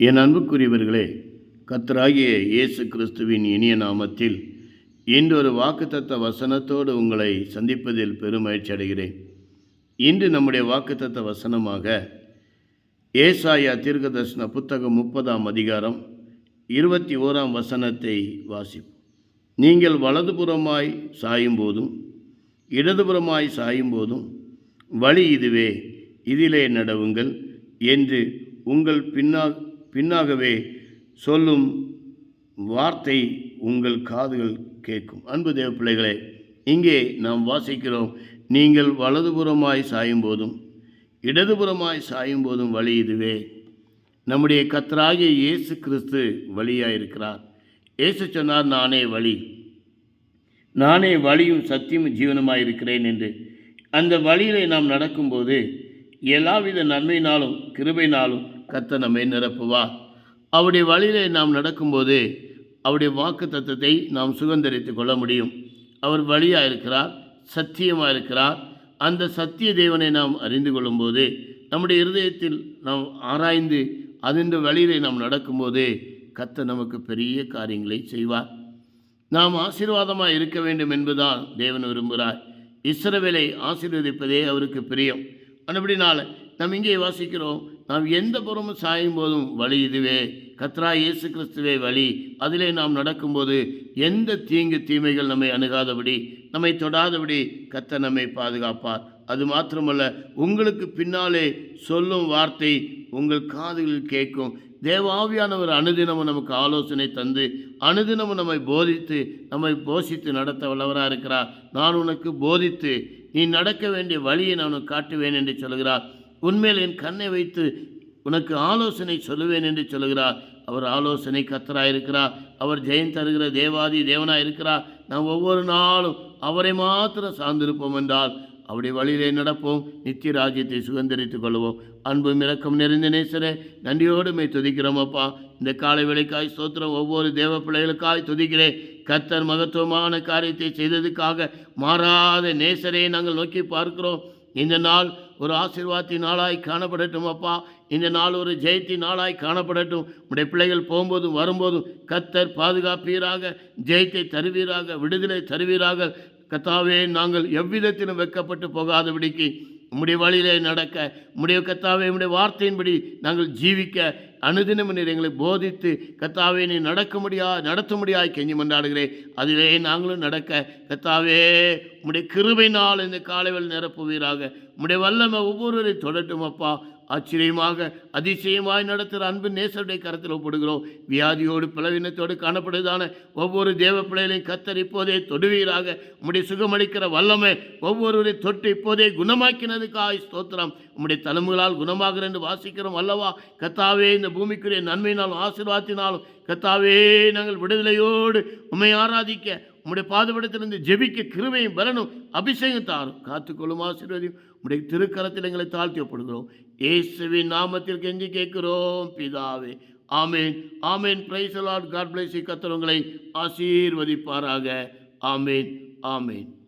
என் அன்புக்குரியவர்களே கத்தராகிய இயேசு கிறிஸ்துவின் இனிய நாமத்தில் இன்று ஒரு வாக்குத்தத்த வசனத்தோடு உங்களை சந்திப்பதில் பெருமகிழ்ச்சி அடைகிறேன். இன்று நம்முடைய வாக்குத்தத்த வசனமாக ஏசாயா தீர்க்கதர்சன புத்தகம் முப்பதாம் அதிகாரம் இருபத்தி ஓராம் வசனத்தை வாசிப்போம். நீங்கள் வலதுபுறமாய் சாயும் போதும் இடதுபுறமாய் சாயும் போதும் வழி இதுவே இதிலே நடவுங்கள் என்று உங்கள் பின்னால் பின்னாகவே சொல்லும் வார்த்தை உங்கள் காதுகள் கேட்கும். அன்பு தேவ பிள்ளைகளே இங்கே நாம் வாசிக்கிறோம் நீங்கள் வலதுபுறமாய் சாயும் போதும் இடதுபுறமாய் சாயும் போதும் வழி இதுவே. நம்முடைய கத்தராகிய இயேசு கிறிஸ்து வழியாக இருக்கிறார் இயேசு சொன்னார் நானே வழி. நானே வழியும் சத்தியமும் ஜீவனமாக இருக்கிறேன் என்று. அந்த வழியிலே நாம் நடக்கும்போது எல்லாவித நன்மையினாலும் கிருபையினாலும் கத்த நம்மை நிரப்புவார் அவருடைய வழியிலே நாம் நடக்கும்போது அவருடைய வாக்கு தத்துவத்தை நாம் சுதந்திரித்து கொள்ள முடியும். அவர் வழியாக இருக்கிறார் சத்தியமாக இருக்கிறார் அந்த சத்திய தேவனை நாம் அறிந்து கொள்ளும்போது நம்முடைய இருதயத்தில் நாம் ஆராய்ந்து அதன் வழியிலே நாம் நடக்கும்போது கத்த நமக்கு பெரிய காரியங்களை செய்வார். நாம் ஆசீர்வாதமாக இருக்க வேண்டும் என்பதுதான் தேவன் விரும்புகிறார். இஸ்ரவேலை ஆசீர்வதிப்பதே அவருக்கு பிரியம். அதுபடினால நம்ம இங்கே வாசிக்கிறோம் நாம் எந்த புறமும் சாயும் போதும் வழி இதுவே. கத்ரா இயேசு கிறிஸ்துவே வழி. அதிலே நாம் நடக்கும்போது எந்த தீங்கு தீமைகள் நம்மை அணுகாதபடி நம்மை தொடாதபடி கத்த நம்மை பாதுகாப்பார். அது மாத்திரமல்ல உங்களுக்கு பின்னாலே சொல்லும் வார்த்தை உங்கள் காதுகளில் கேட்கும். தேவாவியானவர் அனுதினமும் நமக்கு ஆலோசனை தந்து அனுதினமும் நம்மை போதித்து நம்மை போஷித்து நடத்த வல்லவராக இருக்கிறார். நான் உனக்கு போதித்து நீ நடக்க வேண்டிய வழியை நான் உனக்கு காட்டுவேன் என்று சொல்கிறார். உன்மேல் என் கண்ணை வைத்து உனக்கு ஆலோசனை சொல்லுவேன் என்று சொல்கிறார் அவர் ஆலோசனை கத்தராயிருக்கிறார் அவர் ஜெயம் தருகிற தேவாதி தேவனாக இருக்கிறார். நாம் ஒவ்வொரு நாளும் அவரை மாத்திரம் சார்ந்திருப்போம் என்றால் அவருடைய வழியிலே நடப்போம். நித்திய ராஜ்யத்தை சுதந்திரித்துக் கொள்வோம். அன்பும் இறக்கம் நிறைந்த நேசரே நன்றியோடு துதிக்கிறோம் அப்பா. இந்த காலை வேலைக்காய் சோத்திரம் ஒவ்வொரு தேவ பிள்ளைகளுக்காய் துதிக்கிறேன். கத்தர் மகத்துவமான காரியத்தை செய்ததுக்காக மாறாத நேசரை நாங்கள் நோக்கி பார்க்கிறோம். இந்த நாள் ஒரு ஆசீர்வாதத்தின் நாளாய் காணப்படட்டும் அப்பா. இந்த நாள் ஒரு ஜெயத்தின் நாளாய் காணப்படட்டும். உடைய பிள்ளைகள் போகும்போதும் வரும்போதும் கத்தர் பாதுகாப்பீராக ஜெயத்தை தருவீராக விடுதலை தருவீராக. கத்தாவே நாங்கள் எவ்விதத்திலும் வெக்கப்பட்டு போகாதபடிக்கு உம்முடைய வழியிலே நடக்க உம்முடைய கத்தாவே உம்முடைய வார்த்தையின்படி நாங்கள் ஜீவிக்க அனுதினம் நீர் எங்களை போதித்து கத்தாவே நீ நடக்க முடியா நடத்த முடியாய் கெஞ்சி மன்றாடுகிறேன். அதிலே நாங்களும் நடக்க கத்தாவே உம்முடைய கிருபைனால் இந்த காலைவில் நிரப்புவீராக. உம்முடைய வல்லமை ஒவ்வொருவரை தொடட்டும் அப்பா ஆச்சரியமாக அதிசயமாய் நடத்துகிற அன்பு நேசருடைய கரத்தில் ஒப்படுகிறோம். வியாதியோடு பலவீனத்தோடு காணப்படுவதான ஒவ்வொரு தேவ பிள்ளைகளையும் கத்தர் இப்போதே தொடுவீராக. உம்முடைய சுகமளிக்கிற வல்லமை ஒவ்வொருவரை தொட்டு இப்போதே குணமாக்கினதுக்காய் ஸ்தோத்திரம். உம்முடைய தலைமுகளால் குணமாகிற என்று வாசிக்கிறோம் அல்லவா? கத்தாவே இந்த பூமிக்குரிய நன்மையினாலும் ஆசீர்வாதத்தினாலும் கத்தாவே நாங்கள் விடுதலையோடு உண்மை ஆராதிக்க உம்முடைய பாதுபடத்திலிருந்து ஜெபிக்க கிருமையும் பலனும் அபிஷேகம் தாரும். காத்துக்கொள்ளும் ஆசீர்வதியும். உம்முடைய திருக்கரத்தில் எங்களை தாழ்த்தி ஒப்படுகிறோம். இயேசுவின் நாமத்தில் கெஞ்சி கேட்கிறோம். பிதாவே ஆமேன். ஆமேன். பிரைஸ் லார்ட் காட் பிளஸ் கத்தரவங்களை ஆசீர்வதிப்பாராக. ஆமேன். ஆமேன்.